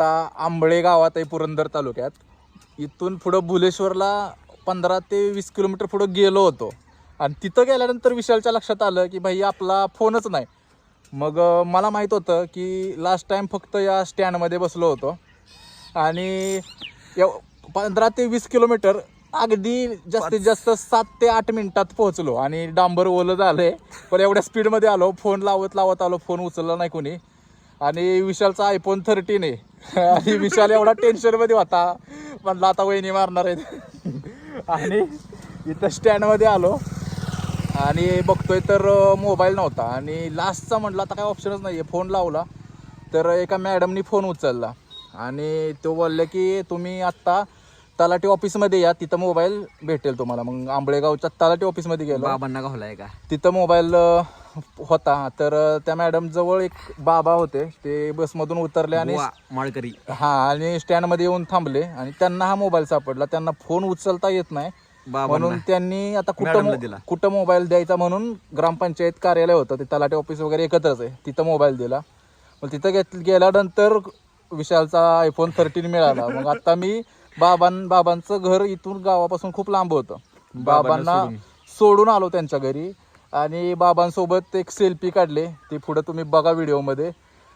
आता आंबळे गावात आहे पुरंदर तालुक्यात. इथून पुढं भुलेश्वरला पंधरा ते वीस किलोमीटर पुढं गेलो होतो. आणि तिथं गेल्यानंतर विशालच्या लक्षात आलं की भाई आपला फोनच नाही. मग मला माहीत होतं की लास्ट टाईम फक्त या स्टँडमध्ये बसलो होतो. आणि या पंधरा ते वीस किलोमीटर अगदी जास्तीत जास्त सात ते आठ मिनिटात पोहोचलो. आणि डांबर ओलं झालंय. पण एवढ्या स्पीडमध्ये आलो फोन लावत लावत आलो फोन उचलला नाही कोणी. आणि विशालचा आयफोन थर्टीन आहे. आणि विशाल एवढा टेन्शनमध्ये होता. म्हणलं आता वहिनी मारणार आहेत. आणि इथं स्टँडमध्ये आलो. आणि बघतोय तर मोबाईल नव्हता. आणि लास्टचा म्हटलं आता काय ऑप्शनच नाही आहे फोन लावला. तर एका मॅडमनी फोन उचलला. आणि तो बोलले की तुम्ही आत्ता तलाठी ऑफिसमध्ये या. तिथं मोबाईल भेटेल तुम्हाला. मग आंबळेगावच्या तलाठी ऑफिसमध्ये गेलो. बाबांना गावलाय का? तिथं मोबाईल होता. तर त्या मॅडम जवळ एक बाबा होते. ते बसमधून उतरले आणि बुवा, माळकरी. हा आणि स्टँडमध्ये येऊन थांबले. आणि त्यांना हा मोबाईल सापडला. त्यांना फोन उचलता येत नाही. म्हणून त्यांनी आता कुठं मॅडमला मो- दिला. कुठं मोबाईल द्यायचा म्हणून ग्रामपंचायत कार्यालय होतं. ते तलाठी ऑफिस वगैरे एकत्रच आहे. तिथं मोबाईल दिला. मग तिथं घेत गेल्यानंतर विशालचा आयफोन थर्टीन मिळाला. मग आता मी बाबां बाबांचं घर इथून गावापासून खूप लांब होतं. बाबांना सोडून आलो त्यांच्या घरी. आणि बाबांसोबत एक सेल्फी काढले. ती पुढे तुम्ही बघा व्हिडिओमध्ये.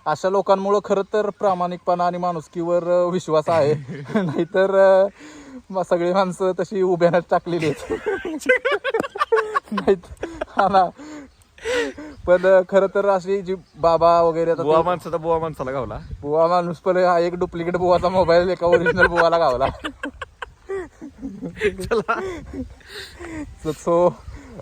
अशा लोकांमुळं खरं तर प्रामाणिकपणा आणि माणुसकीवर विश्वास आहे. नाहीतर सगळी माणसं तशी उभ्यानं टाकलेली आहेत. हा ना. पण खरं तर अशी जी बाबा वगैरे बुवा माणसाचा बुवा माणसाला गावला. बुवा माणूस पण हा एक डुप्लिकेट बुवाचा मोबाईल एका ओरिजिनल बुवाला गावला. सो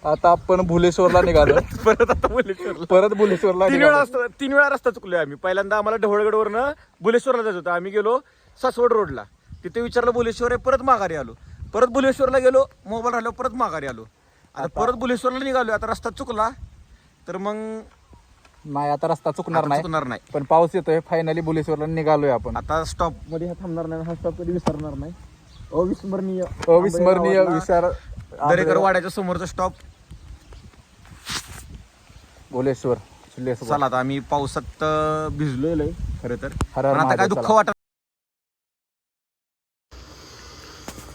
आता आपण भुलेश्वरला निघालो. परत आता बुलेश्वरला परत भुलेश्वरला तीन वेळा निघालो. रस्ता तीन वेळा रस्ता चुकलोय आम्ही. पहिल्यांदा आम्हाला ढवळगडवरनं बुलेश्वरला जायचं होतं. आम्ही गेलो सासवड रोडला. तिथे विचारलं बुलेश्वर आहे? परत माघारी आलो. परत बुलेश्वरला गेलो मोबाईल राहिलो परत माघारी आलो. आता परत बुलेश्वरला निघालो आता रस्ता चुकला तर मग नाही आता रस्ता चुकणार आता नाही. चुकणार नाही. पण पाऊस येतोय फायनली भुलेश्वरला निघालोय आपण. आता स्टॉपमध्ये हा थांबणार नाही हा स्टॉप कधी विसरणार नाही. अविस्मरणीय अविस्मरणीय विचार दरेकर वाड्याच्या समोरचा स्टॉप भुलेश्वर चला आता आम्ही पावसात अं, भिजलोय खरं तर. हर हर पण आता काय महादेव, दुःख चला. वाटत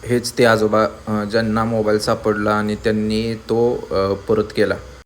हेच ते आजोबा अ, ज्यांना मोबाईल सापडला आणि त्यांनी तो अ, परत केला.